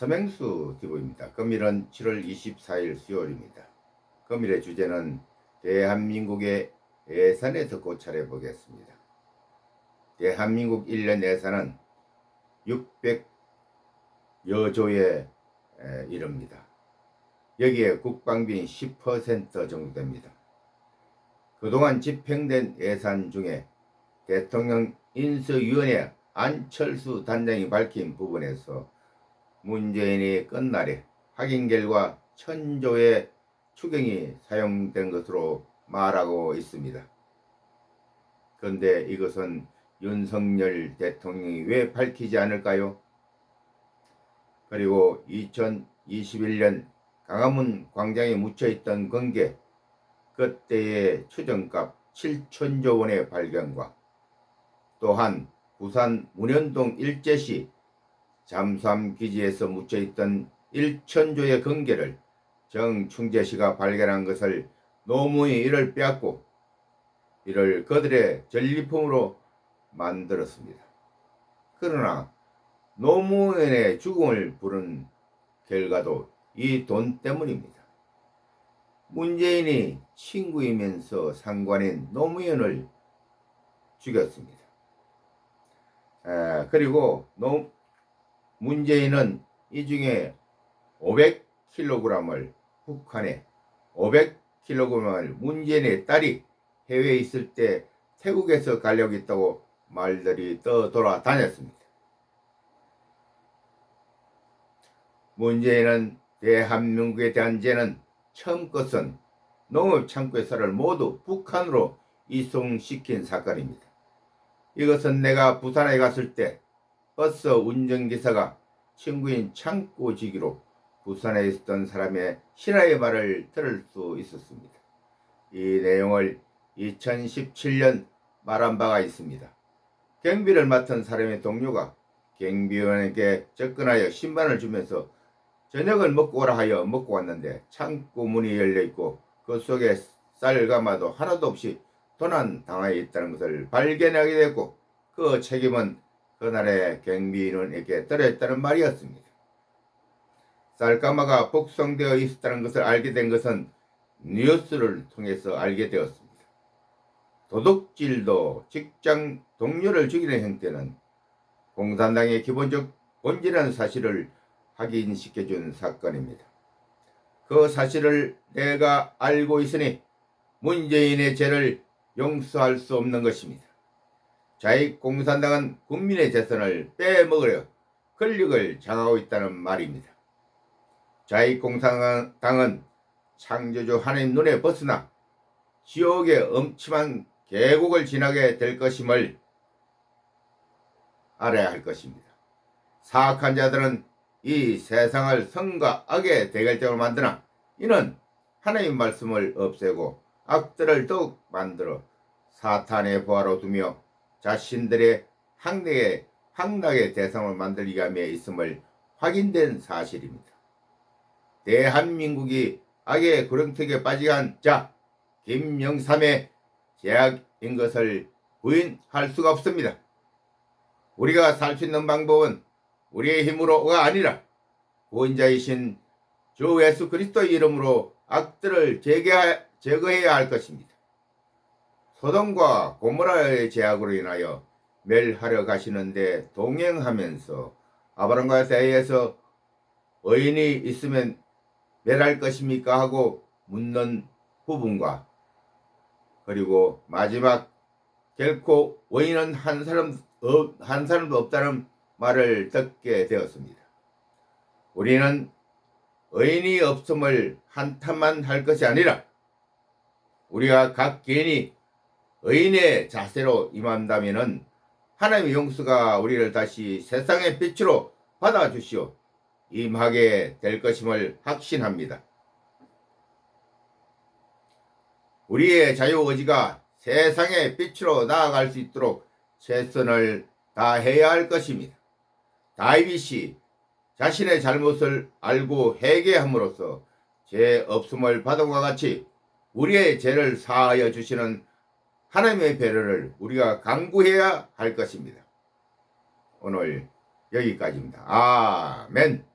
서맹수 TV입니다. 금일은 7월 24일 수요일입니다. 금일의 주제는 대한민국의 예산에 듣고 차려 보겠습니다. 대한민국 1년 예산은 600여 조에 에, 이릅니다. 여기에 국방비 10% 정도 됩니다. 그동안 집행된 예산 중에 대통령 인수위원회 안철수 단장이 밝힌 부분에서 문재인이 끝날에 확인 결과 천조의 추경이 사용된 것으로 말하고 있습니다. 그런데 이것은 윤석열 대통령이 왜 밝히지 않을까요? 그리고 2021년 강화문 광장에 묻혀있던 건개 그때의 추정값 7천조 원의 발견과 또한 부산 문현동 일제시 잠수함 기지에서 묻혀있던 1천조의 건개를 정충재 씨가 발견한 것을 노무이 이를 빼앗고 이를 그들의 전리품으로 만들었습니다. 그러나 노무현의 죽음을 부른 결과도 이 돈 때문입니다. 문재인이 친구이면서 상관인 노무현을 죽였습니다. 에, 그리고 노, 문재인은 이 중에 500kg을 북한에 500kg을 문재인의 딸이 해외에 있을 때 태국에서 가려고 있다고 말들이 떠 돌아 다녔습니다. 문재인은 대한민국에 대한 죄는 처음 것은 농업 쌀을 모두 북한으로 이송시킨 사건입니다. 이것은 내가 부산에 갔을 때 버스 운전기사가 친구인 창고지기로 부산에 있었던 사람의 신하의 말을 들을 수 있었습니다. 이 내용을 2017년 말한 바가 있습니다. 경비를 맡은 사람의 동료가 경비원에게 접근하여 10만을 주면서 저녁을 먹고 오라 하여 먹고 왔는데 창고 문이 열려 있고 그 속에 쌀 가마도 하나도 없이 도난 당하여 있다는 것을 발견하게 됐고 그 책임은 그날의 경비인에게 떨어졌다는 말이었습니다. 쌀가마가 복송되어 있었다는 것을 알게 된 것은 뉴스를 통해서 알게 되었습니다. 도둑질도 직장 동료를 죽이는 형태는 공산당의 기본적 본질이라는 사실을 확인시켜준 사건입니다. 그 사실을 내가 알고 있으니 문재인의 죄를 용서할 수 없는 것입니다. 자익공산당은 국민의 재산을 빼먹으려 권력을 장하고 있다는 말입니다. 자익공산당은 창조주 하나님 눈에 벗어나 지옥의 엄침한 계곡을 지나게 될 것임을 알아야 할 것입니다. 사악한 자들은 이 세상을 성과 악의 대결적으로 만드나 이는 하나님 말씀을 없애고 악들을 더욱 만들어 사탄의 보화로 두며 자신들의 항락의, 항락의 대상을 만들기 위함에 있음을 확인된 사실입니다. 대한민국이 악의 구렁텅이에 빠지간 자 김영삼의 제약인 것을 부인할 수가 없습니다. 우리가 살 수 있는 방법은 우리의 힘으로가 아니라 구원자이신 주 예수 그리스도의 이름으로 악들을 제거해야 할 것입니다. 소돔과 고모라의 제약으로 인하여 멸하려 가시는데 동행하면서 아브람과 대해서 의인이 있으면 멸할 것입니까 하고 묻는 부분과 그리고 마지막 결코 의인은 한 사람 한 사람도 없다는 말을 듣게 되었습니다. 우리는 의인이 없음을 한탄만 할 것이 아니라 우리가 각 개인이 의인의 자세로 임한다면은 하나님의 용서가 우리를 다시 세상의 빛으로 받아주시오 임하게 될 것임을 확신합니다. 우리의 자유 의지가 세상의 빛으로 나아갈 수 있도록 최선을 다해야 할 것입니다. 다이빗이 자신의 잘못을 알고 회개함으로써 죄 없음을 받은 것 같이 우리의 죄를 사하여 주시는 하나님의 배려를 우리가 강구해야 할 것입니다. 오늘 여기까지입니다. 아멘.